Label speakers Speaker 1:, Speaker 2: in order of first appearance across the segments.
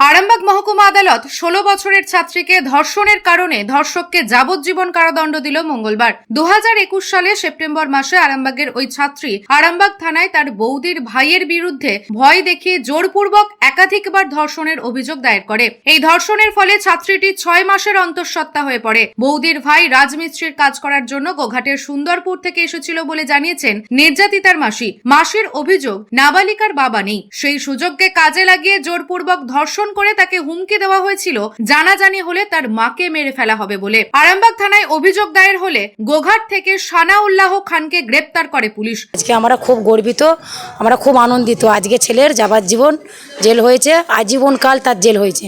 Speaker 1: আরামবাগ মহকুমা আদালত ষোলো বছরের ছাত্রীকে ধর্ষণের কারণে ধর্ষককে যাবজ্জীবন কারাদণ্ড দিল মঙ্গলবার। দু সালে সেপ্টেম্বর মাসে আরামবাগের ওই ছাত্রী আরামবাগ থানায় তার বৌদির ভাইয়ের বিরুদ্ধে ভয় দেখিয়ে জোরপূর্বক একাধিকবার ধর্ষণের অভিযোগ দায়ের করে। এই ধর্ষণের ফলে ছাত্রীটি ছয় মাসের অন্তঃসত্ত্বা হয়ে পড়ে। বৌদির ভাই রাজমিস্ত্রির কাজ করার জন্য গোঘাটের সুন্দরপুর থেকে এসেছিল বলে জানিয়েছেন নির্যাতিতার মাসি। মাসির অভিযোগ, নাবালিকার বাবা নেই। সেই সুযোগকে কাজে লাগিয়ে জোরপূর্বক ধর্ষণ করে তাকে হুমকি দেওয়া হয়েছিল, জানাজানি হলে তার মাকে মেরে ফেলা হবে বলে। আরামবাগ থানায় অভিযোগ দায়ের হলে গোঘাট থেকে সানাউল্লাহ খানকে গ্রেপ্তার করে পুলিশ।
Speaker 2: আজকে আমরা খুব গর্বিত, আমরা খুব আনন্দিত। আজকে ছেলের যাবার জীবন জেল হয়েছে, আজীবন কাল তার জেল হয়েছে।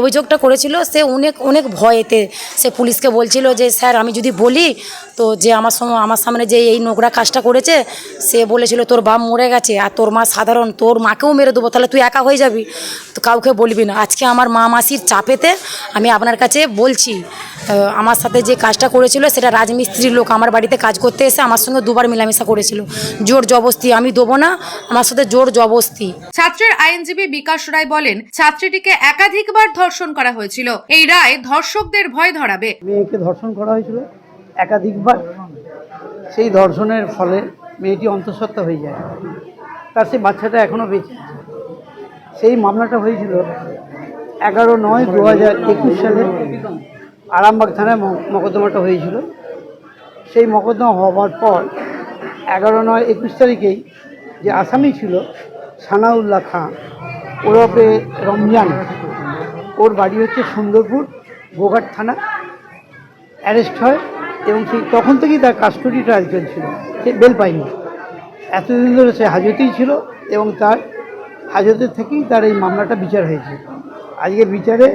Speaker 2: অভিযোগটা করেছিল, সে অনেক অনেক ভয়েতে সে পুলিশকে বলছিল যে, স্যার, আমি যদি বলি, তো যে আমার আমার সামনে যে এই নোংরা কাজটা করেছে, সে বলেছিল, তোর বাপ মরে গেছে, আর তোর মা সাধারণ, তোর মাকেও মেরে দেবো, তাহলে তুই একা হয়ে যাবি? তো কাউকে বলবি না। আজকে আমার মা মাসির চাপেতে আমি আপনার কাছে বলছি আমার সাথে যে কাজটা করেছিল সেটা রাজমিস্ত্রির লোক আমার বাড়িতে কাজ করতে এসে আমার সঙ্গে দুবার মেলামেশা করেছিল। জোর জবস্তি আমি দেবো না আমার সাথে জোর জবস্তি
Speaker 1: ছাত্রের আইনজীবী বিকাশ রায় বলেন ছাত্রীটিকে একাধিকবার ধর্ষণ করা হয়েছিল। এই রায় ধর্ষকদের ভয় ধরাবে।
Speaker 3: মেয়েকে ধর্ষণ করা হয়েছিল একাধিকবার। সেই ধর্ষণের ফলে মেয়েটি অন্তঃসত্ত্বা হয়ে যায়। তার সেই বাচ্চাটা এখনও বেঁচে আছে। সেই মামলাটা হয়েছিল এগারো নয় দু হাজার একুশ সালে আরামবাগ থানায় মকদ্দমাটা হয়েছিল। সেই মকদ্দমা হওয়ার পর এগারো নয় একুশ তারিখেই যে আসামি ছিল সানাউল্লাহ খাঁ ওরফে রমজান, ওর বাড়ি হচ্ছে সুন্দরপুর, গোঘাট থানা, অ্যারেস্ট হয় এবং সেই তখন থেকেই তার কাস্টডি ট্রায়াল চলছিল, সে বেল পায়নি। এতদিন ধরে সে হাজতেই ছিল এবং তার হাজতের থেকেই তার এই মামলাটা বিচার হয়েছে। আজকে বিচারে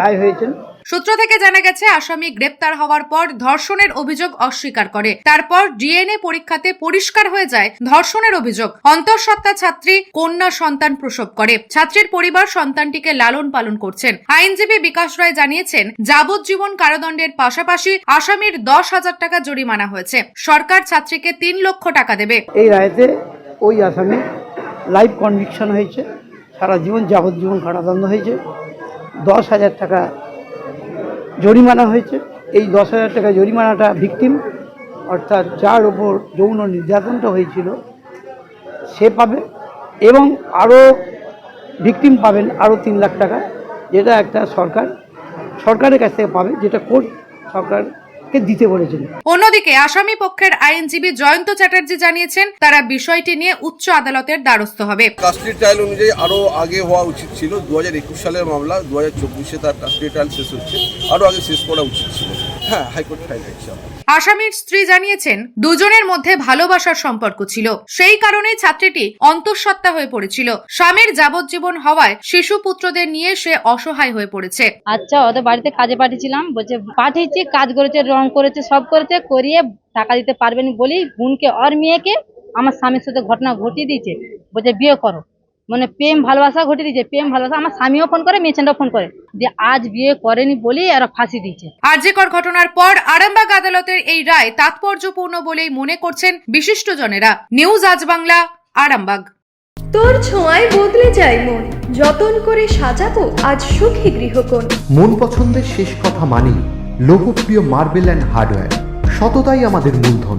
Speaker 3: রায় হয়েছেন।
Speaker 1: সূত্র থেকে জানা গেছে আসামি গ্রেপ্তার হওয়ার পর ধর্ষণের অভিযোগ অস্বীকার করে। তারপর ডিএনএ পরীক্ষাতে পরিষ্কার হয়ে যায় ধর্ষণের অভিযোগ। অন্তঃসত্ত্বা ছাত্রী কন্যা সন্তান প্রসব করে। ছাত্রীর পরিবার সন্তানটিকে লালন পালন করছেন। আইনজীবী বিকাশ রায় জানিয়েছেন যাবজ্জীবন কারাদণ্ডের পাশাপাশি আসামির দশ হাজার টাকা জরিমানা হয়েছে। সরকার ছাত্রীকে তিন লক্ষ টাকা দেবে।
Speaker 3: এই রায়তে ওই আসামি লাইভ কনভিকশন হয়েছে, সারা জীবন যাবজ্জীবন কারাদণ্ড হয়েছে। দশ হাজার টাকা জরিমানা হয়েছে। এই দশ হাজার টাকা জরিমানাটা ভিকটিম অর্থাৎ যার ওপর যৌন নির্যাতনটা হয়েছিল, সে পাবে এবং আরও ভিকটিম পাবেন আরও তিন লাখ টাকা, যেটা একটা সরকার, সরকারের কাছ থেকে পাবে, যেটা কোর্ট সরকারকে দিতে বলেছিল?
Speaker 1: অন্যদিকে আসামি পক্ষের আইনজীবী জয়ন্ত চ্যাটার্জি জানিয়েছেন তারা বিষয়টি নিয়ে উচ্চ আদালতের দ্বারস্থ হবে।
Speaker 4: কাস্টডি ট্রায়াল অনুযায়ী আরও আগে হওয়া উচিত ছিল। দু একুশ সালের মামলা দু হাজার চব্বিশে তার কাস্টডি ট্রায়াল শেষ হচ্ছে। আরও আগে শেষ করা উচিত ছিল। হ্যাঁ হাইকোর্ট ফাইল
Speaker 1: আসামির স্ত্রী জানিয়েছেন দুজনের মধ্যে ভালোবাসার সম্পর্ক ছিল। সেই কারণেই ছাত্রীটি অন্তঃসত্ত্বা হয়ে পড়েছিল। স্বামীর যাবজ্জীবন হওয়ায় শিশু পুত্রদের নিয়ে সে অসহায় হয়ে পড়েছে।
Speaker 5: আচ্ছা ওদের বাড়িতে কাজে পাঠিয়েছিলাম। বলছে পাঠিয়েছি কাজ করেছে রং করেছে সব করেছে করিয়ে টাকা দিতে পারবেন বলি বোনকে আর মেয়েকে আমার স্বামীর সাথে ঘটনা ঘটিয়ে দিয়েছে। বলছে বিয়ে করো। মানে প্রেম ভালোবাসা ঘটে দিয়েছে প্রেম ভালোবাসা। আমার স্বামীও ফোন করে মেয়েছেনটাও ফোন করে যে আজ বিয়ে করেনি বলি এরা ফাঁসি দিয়েছে।
Speaker 1: আর্যিকর ঘটনার পর আরামবাগ আদালতের এই রায় তাৎপর্যপূর্ণ বলেই মনে করছেন বিশিষ্টজনেরা। নিউজ আজ বাংলা আরামবাগ।
Speaker 6: তোর ছোঁয়ায় বদলে যায় মন। যতন করে সাজাবো আজ সুখী গৃহকোণ।
Speaker 7: মন পছন্দের শেষ কথা মানি লোকপ্রিয় মার্বেল অ্যান্ড হার্ডওয়্যার। সততাই আমাদের মূলধন।